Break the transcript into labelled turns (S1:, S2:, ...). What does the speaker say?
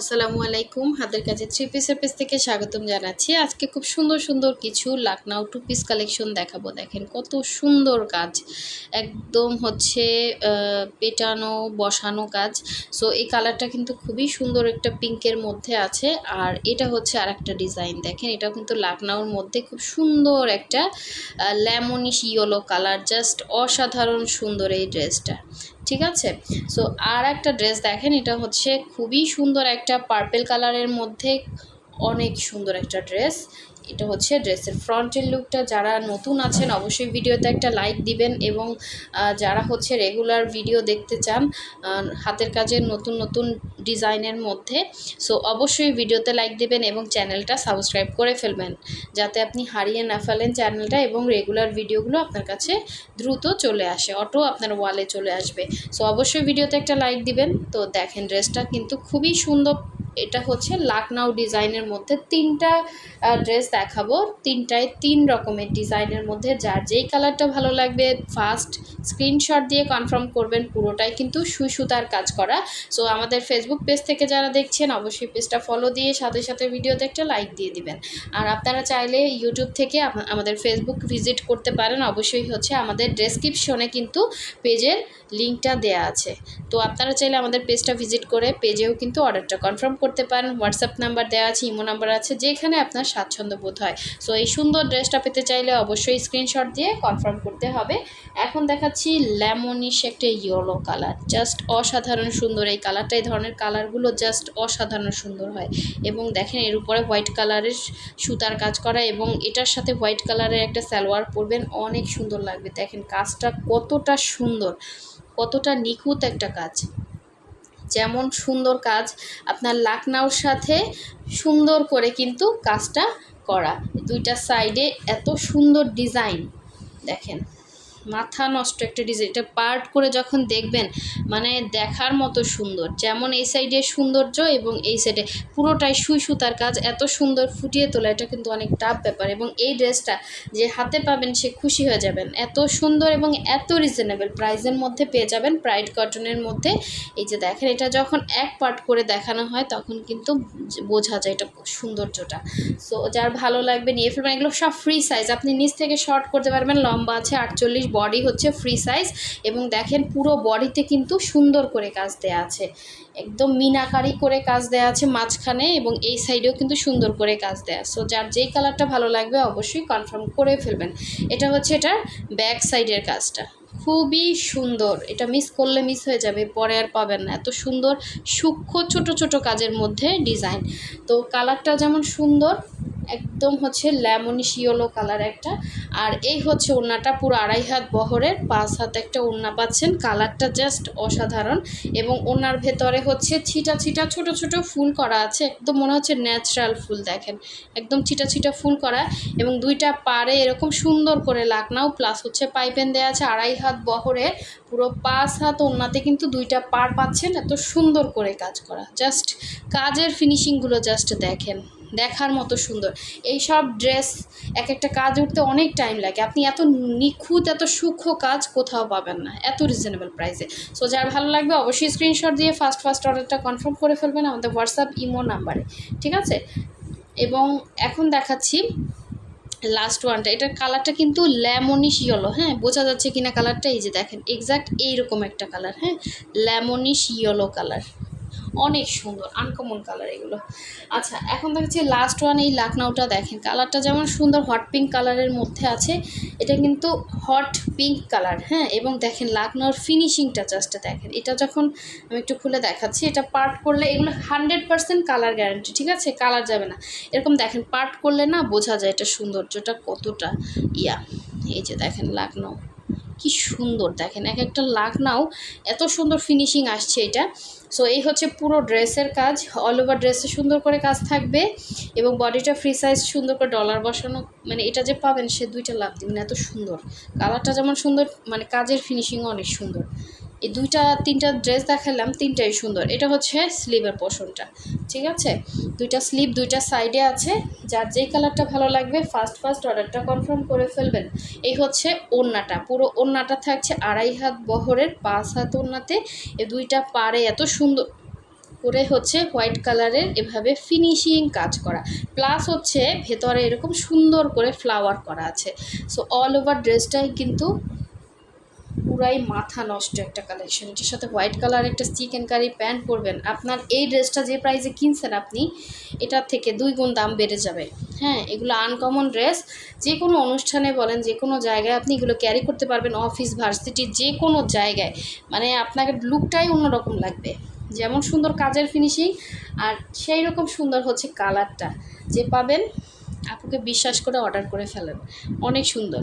S1: আসসালামু আলাইকুম। হাতের কাছে থ্রি পিসের পেজ থেকে স্বাগতম জানাচ্ছি। আজকে খুব সুন্দর সুন্দর কিছু লাকনাউ টু পিস কালেকশন দেখাবো। দেখেন কত সুন্দর কাজ। একদম হচ্ছে পেটানো, বসানো কাজ। সো এই কালারটা কিন্তু খুবই সুন্দর একটা পিঙ্কের মধ্যে আছে। আর এটা হচ্ছে আর একটা ডিজাইন দেখেন এটা কিন্তু লাকনাউর মধ্যে খুব সুন্দর একটা ল্যামনিশ ইয়েলো কালার জাস্ট অসাধারণ সুন্দর এই ড্রেসটা ঠিক আছে? সো আর একটা ড্রেস দেখেন, এটা হচ্ছে খুবই সুন্দর একটা পার্পেল কালারের মধ্যে অনেক সুন্দর একটা ড্রেস। এটা হচ্ছে ড্রেসের ফ্রন্টের লুকটা। যারা নতুন আছেন, অবশ্যই ভিডিওতে একটা লাইক দিবেন এবং যারা হচ্ছে রেগুলার ভিডিও দেখতে চান হাতের কাজের নতুন নতুন ডিজাইনের মধ্যে, সো অবশ্যই ভিডিওতে লাইক দিবেন এবং চ্যানেলটা সাবস্ক্রাইব করে ফেলবেন, যাতে আপনি হারিয়ে না ফেলেন চ্যানেলটা এবং রেগুলার ভিডিওগুলো আপনার কাছে দ্রুত চলে আসে, অটো আপনার ওয়ালে চলে আসবে। সো অবশ্যই ভিডিওতে একটা লাইক দিবেন। তো দেখেন, ড্রেসটা কিন্তু খুবই সুন্দর এটা হচ্ছে লাকনাউ ডিজাইনের মধ্যে তিনটা ড্রেস দেখাবো। তিনটায় তিন রকমের ডিজাইনের মধ্যে, যার যেই কালারটা ভালো লাগবে ফার্স্ট স্ক্রিনশট দিয়ে কনফার্ম করবেন, পুরোটাই কিন্তু সুই সুতার কাজ করা। সো আমাদের ফেসবুক পেজ থেকে যারা দেখছেন, অবশ্যই পেজটা ফলো দিয়ে সাথে সাথে ভিডিওতে একটা লাইক দিয়ে দিবেন। আর আপনারা চাইলে ইউটিউব থেকে আমাদের ফেসবুক ভিজিট করতে পারেন। অবশ্যই হচ্ছে আমাদের ডেসক্রিপশনে কিন্তু পেজের লিঙ্কটা দেয়া আছে। তো আপনারা চাইলে আমাদের পেজটা ভিজিট করে পেজেও কিন্তু অর্ডারটা কনফার্ম করতে পারেন। হোয়াটসঅ্যাপ নাম্বার দেওয়া আছে ইমো নাম্বার আছে, যেখানে আপনার স্বাচ্ছন্দ্য বোধ হয়। সো এই সুন্দর ড্রেসটা পেতে চাইলে অবশ্যই স্ক্রিনশট দিয়ে কনফার্ম করতে হবে। এখন দেখাচ্ছি লেমনিশ একটা ইয়েলো কালার জাস্ট অসাধারণ সুন্দর এই কালারটা এই ধরনের কালারগুলো জাস্ট অসাধারণ সুন্দর হয়। এবং দেখেন, এর উপরে হোয়াইট কালারের সুতার কাজ করা এবং এটার সাথে হোয়াইট কালারের একটা সালোয়ার পরবেন, অনেক সুন্দর লাগবে। দেখেন, কাজটা কতটা সুন্দর, কতটা নিখুঁত একটা কাজ। যেমন সুন্দর কাজ, আপনার লাকনাওর সাথে সুন্দর করে কিন্তু কাজটা করা। দুইটা সাইডে এত সুন্দর ডিজাইন দেখেন। মাথা নষ্ট একটা ডিজাইন এটা পার্ট করে যখন দেখবেন মানে দেখার মতো সুন্দর। যেমন এই সাইডে সৌন্দর্য এবং এই সাইডে পুরোটাই সুই সুতার কাজ, এত সুন্দর ফুটিয়ে তোলা, এটা কিন্তু অনেক টাফ ব্যাপার। এবং এই ড্রেসটা যে হাতে পাবেন, সে খুশি হয়ে যাবেন। এত সুন্দর এবং এত রিজনেবল প্রাইসের মধ্যে পেয়ে যাবেন প্রাইড কটনের মধ্যে। এই যে দেখেন, এটা যখন এক পার্ট করে দেখানো হয়, তখন কিন্তু বোঝা যায় এটা সৌন্দর্যটা। সো যার ভালো লাগবে, নিয়ে ফেলবেন। এগুলো সব ফ্রি সাইজ আপনি নিচ থেকে শর্ট করতে পারবেন, লম্বা আছে আটচল্লিশ বডি হচ্ছে ফ্রি সাইজ এবং দেখেন পুরো বডিতে কিন্তু সুন্দর করে কাজ দেওয়া আছে। একদম মিনাকারি করে কাজ দেওয়া আছে মাঝখানে এবং এই সাইডেও কিন্তু সুন্দর করে কাজ দেওয়া সো যার যেই কালারটা ভালো লাগবে অবশ্যই কনফার্ম করে ফেলবেন। এটা হচ্ছে এটার ব্যাক সাইডের কাজটা। খুবই সুন্দর। এটা মিস করলে মিস হয়ে যাবে, পরে আর পাবেন না। এত সুন্দর, সূক্ষ্ম ছোট ছোট কাজের মধ্যে ডিজাইন তো কালারটা যেমন সুন্দর একদম হচ্ছে ল্যামনিশ ইয়েলো কালার একটা। আর এই হচ্ছে ওড়নাটা পুরো আড়াই হাত বহরের, পাঁচ হাত একটা ওড়না পাচ্ছেন। কালারটা জাস্ট অসাধারণ। এবং ওড়নার ভেতরে হচ্ছে ছিটা ছিটা, ছোট ছোট ফুল করা আছে। একদম মনে হচ্ছে ন্যাচারাল ফুল, দেখেন। একদম ছিটা ছিটা ফুল করা। এবং দুইটা পারে এরকম সুন্দর করে লাকনাও প্লাস হচ্ছে পাইপেন দেওয়া আছে আড়াই হাত বহরে। পুরো পাঁচ হাত ওড়নাতে কিন্তু দুইটা পার পাচ্ছেন। এত সুন্দর করে কাজ করা। জাস্ট কাজের ফিনিশিংগুলো জাস্ট দেখেন। দেখার মতো সুন্দর। এই সব ড্রেস এক একটা কাজ উঠতে অনেক টাইম লাগে। আপনি এত নিখুঁত, এত সূক্ষ্ম কাজ কোথাও পাবেন না। এত রিজনেবল প্রাইসে সো যার ভালো লাগবে অবশ্যই স্ক্রিনশট দিয়ে ফার্স্ট ফার্স্ট অর্ডারটা কনফার্ম করে ফেলবেন আমাদের হোয়াটসঅ্যাপ ইমো নাম্বারে ঠিক আছে? এবং এখন দেখাচ্ছি লাস্ট ওয়ানটা এটার কালারটা কিন্তু ল্যামনিশ ইয়েলো হ্যাঁ বোঝা যাচ্ছে কিনা কালারটা এই যে দেখেন এক্স্যাক্ট এইরকম একটা কালার হ্যাঁ ল্যামনিশ ইয়েলো কালার অনেক সুন্দর আনকমন কালার এগুলো। আচ্ছা এখন দেখাচ্ছি লাস্ট ওয়ান এই লাকনাউটা দেখেন। কালারটা যেমন সুন্দর হট পিঙ্ক কালারের মধ্যে আছে, এটা কিন্তু হট পিঙ্ক কালার হ্যাঁ? এবং দেখেন লাকনাউর ফিনিশিংটা জাস্ট দেখেন। এটা যখন আমি একটু খুলে দেখাচ্ছি, এটা পার্ট করলে এগুলো হান্ড্রেড পার্সেন্ট কালার গ্যারান্টি ঠিক আছে? কালার যাবে না। এরকম দেখেন পার্ট করলে না বোঝা যায় এটা সৌন্দর্যটা কতটা। ইয়া, এই যে দেখেন লাকনাউ কি সুন্দর, দেখেন এক একটা লাকনাও এত সুন্দর ফিনিশিং আসছে এটা। সো এই হচ্ছে পুরো ড্রেসের কাজ অল ওভার ড্রেসে সুন্দর করে কাজ থাকবে এবং বডিটা ফ্রি সাইজ সুন্দর করে ডলার বসানো মানে এটা যে পাবেন সে দুইটা লাভ দিবেন, এত সুন্দর। কালারটা যেমন সুন্দর মানে কাজের ফিনিশিংও অনেক সুন্দর। এই দুইটা, তিনটা ড্রেস দেখালাম, তিনটাই সুন্দর। এটা হচ্ছে স্লিভের পোর্শনটা ঠিক আছে? দুইটা স্লিভ দুইটা সাইডে আছে। যার যেই কালারটা ভালো লাগবে ফার্স্ট ফার্স্ট অর্ডারটা কনফার্ম করে ফেলবেন। এই হচ্ছে ওড়নাটা, পুরো ওড়নাটা থাকছে আড়াই হাত বহরের, পাঁচ হাত ওড়নাতে। এই দুইটা পারে এত সুন্দর করে হচ্ছে হোয়াইট কালারের এভাবে ফিনিশিং কাজ করা। প্লাস হচ্ছে ভেতরে এরকম সুন্দর করে ফ্লাওয়ার করা আছে। সো অল ওভার ড্রেসটাই কিন্তু পুরাই মাথা নষ্ট একটা কালেকশন এটার সাথে হোয়াইট কালার একটা চিকেন কারি প্যান্ট পরবেন। আপনার এই ড্রেসটা যে প্রাইসে কিনছেন আপনি এটার থেকে দুই গুণ দাম বেড়ে যাবে। হ্যাঁ এগুলো আনকমন ড্রেস যে কোনো অনুষ্ঠানে বলেন, যে কোনো জায়গায় আপনি এগুলো ক্যারি করতে পারবেন অফিস ভার্সিটি যে কোনো জায়গায়। মানে আপনাকে লুকটাই অন্যরকম লাগবে। যেমন সুন্দর কাজের ফিনিশিং আর সেই রকম সুন্দর হচ্ছে কালারটা যে পাবেন, আপুকে বিশ্বাস করে অর্ডার করে ফেলেন। অনেক সুন্দর।